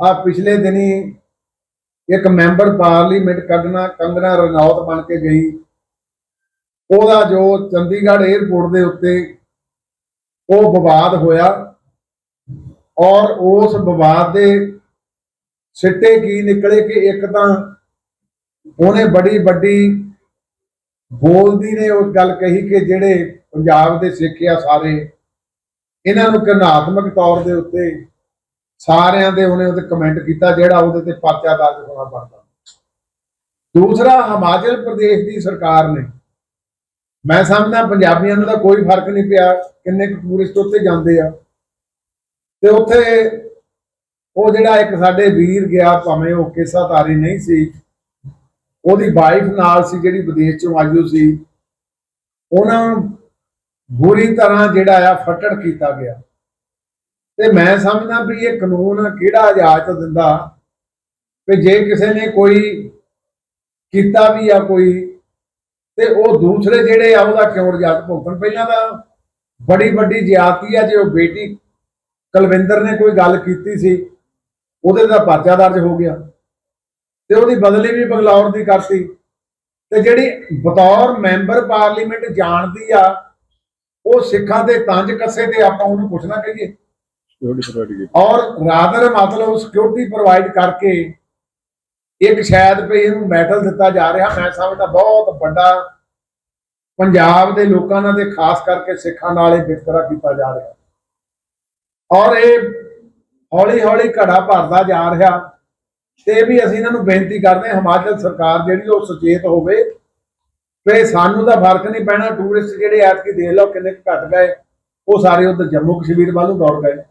ਆ ਪਿਛਲੇ ਦਿਨੀ ਇੱਕ ਮੈਂਬਰ ਪਾਰਲੀਮੈਂਟ ਕੱਢਣਾ ਕੰਗਨਾ ਰਣੌਤ ਬਣ ਕੇ ਗਈ। ਉਹਦਾ ਜੋ ਚੰਡੀਗੜ੍ਹ 에ਅਰਪੋਰਟ ਦੇ ਉੱਤੇ ਉਹ ਵਿਵਾਦ ਹੋਇਆ ਔਰ ਉਸ ਵਿਵਾਦ ਦੇ ਸਿੱਟੇ ਕੀ ਨਿਕਲੇ ਕਿ ਇੱਕ ਤਾਂ ਉਹਨੇ ਬੜੀ ਵੱਡੀ ਬੋਲਦੀ ਨੇ ਉਹ ਗੱਲ ਕਹੀ ਕਿ ਜਿਹੜੇ ਪੰਜਾਬ ਦੇ ਸਿੱਖ ਆ ਸਾਰੇ, ਇਹਨਾਂ ਨੂੰ ਕਿਰਨਾਤਮਕ ਤੌਰ ਦੇ ਉੱਤੇ ਸਾਰਿਆਂ ਦੇ ਉਹਨੇ ਉਹਦੇ ਕਮੈਂਟ ਕੀਤਾ, ਜਿਹੜਾ ਉਹਦੇ ਤੇ ਪਰਚਾ ਦਰਜ ਹੋਣਾ ਬਣਦਾ। ਦੂਸਰਾ, ਹਿਮਾਚਲ ਪ੍ਰਦੇਸ਼ ਦੀ ਸਰਕਾਰ ਨੇ, ਮੈਂ ਸਮਝਦਾ ਪੰਜਾਬੀਆਂ ਨੂੰ ਤਾਂ ਕੋਈ ਫ਼ਰਕ ਨਹੀਂ ਪਿਆ ਕਿੰਨੇ ਕੁ ਟੂਰਿਸਟ ਉੱਥੇ ਜਾਂਦੇ ਆ। ਤੇ ਉੱਥੇ ਉਹ ਜਿਹੜਾ ਇੱਕ ਸਾਡੇ ਵੀਰ ਗਿਆ, ਭਾਵੇਂ ਉਹ ਕਿਸਾ ਤਾਰੀ ਨਹੀਂ ਸੀ, ਉਹਦੀ ਵਾਈਫ ਨਾਲ ਸੀ, ਜਿਹੜੀ ਵਿਦੇਸ਼ ਚੋਂ ਆਈ ਸੀ, ਉਹਨਾਂ ਨੂੰ ਬੁਰੀ ਤਰ੍ਹਾਂ ਜਿਹੜਾ ਆ, ਫਟੜ ਕੀਤਾ ਗਿਆ। ਤੇ ਮੈਂ ਸਮਝਦਾ ਵੀ ਇਹ ਕਾਨੂੰਨ ਕਿਹੜਾ ਇਜਾਜ਼ਤ ਦਿੰਦਾ? ਕਿ ਜੇ ਕਿਸੇ ਨੇ ਕੋਈ ਕੀਤਾ ਵੀ ਆ ਕੋਈ, ਤੇ ਉਹ ਦੂਸਰੇ ਜਿਹੜੇ ਆ ਉਹਦਾ ਕਿਉਂ ਇਜਾਜ਼ਤ ਭੁਗਤਣ? ਪਹਿਲਾਂ ਤਾਂ ਬੜੀ ਵੱਡੀ ਜਿਆਤੀ ਆ, ਜੇ ਉਹ ਬੇਟੀ ਕੁਲਵਿੰਦਰ ਨੇ ਕੋਈ ਗੱਲ ਕੀਤੀ ਸੀ, ਉਹਦੇ ਦਾ ਪਰਚਾ ਦਰਜ ਹੋ ਗਿਆ। ਤੇ ਉਹਦੀ ਬਦਲੀ ਵੀ ਬੰਗਲੌਰ ਦੀ ਕਰਤੀ। ਤੇ ਜਿਹੜੀ ਬਤੌਰ ਮੈਂਬਰ ਪਾਰਲੀਮੈਂਟ ਜਾਣਦੀ ਆ, ਉਹ ਸਿੱਖਾਂ ਦੇ ਤੰਜ ਕੱਸੇ ਤੇ ਆਪਾਂ ਉਹਨੂੰ ਪੁੱਛਣਾ ਕਹੀਏ। ਸਿਕਿਉਰਿਟੀ ਪ੍ਰੋਵਾਈਡ ਕੀਤੀ ਔਰ ਰਾਦਰ ਮਤਲਬ ਸਿਕਿਉਰਿਟੀ ਪ੍ਰੋਵਾਈਡ ਕਰਕੇ ਇੱਕ ਸ਼ਾਇਦ ਵੀ ਇਹਨੂੰ ਮੈਡਲ ਦਿੱਤਾ ਜਾ ਰਿਹਾ। ਮੈਂ ਸਮਝਦਾ ਬਹੁਤ ਵੱਡਾ ਪੰਜਾਬ ਦੇ ਲੋਕਾਂ ਨਾਲ ਤੇ ਖਾਸ ਕਰਕੇ ਸਿੱਖਾਂ ਨਾਲ ਇਹ ਵਿਤਕਰਾ ਕੀਤਾ ਜਾ ਰਿਹਾ। ਔਰ ਇਹ ਹੌਲੀ ਹੌਲੀ ਘੜਾ ਭਰਦਾ ਜਾ ਰਿਹਾ। ਤੇ ਵੀ ਅਸੀਂ ਇਹਨਾਂ ਨੂੰ ਬੇਨਤੀ ਕਰਦੇ ਹਾਂ, ਹਿਮਾਚਲ ਸਰਕਾਰ ਜਿਹੜੀ ਉਹ ਸੁਚੇਤ ਹੋਵੇ। ਤੇ ਸਾਨੂੰ ਤਾਂ ਫ਼ਰਕ ਨਹੀਂ ਪੈਣਾ ਟੂਰਿਸਟ ਜਿਹੜੇ ਐਤਕੀ ਦੇਖ ਲਓ ਕਿੰਨੇ ਕੁ ਘਟ ਗਏ, ਉਹ ਸਾਰੇ ਉਧਰ ਜੰਮੂ ਕਸ਼ਮੀਰ ਵੱਲੋਂ ਦੌੜ ਗਏ।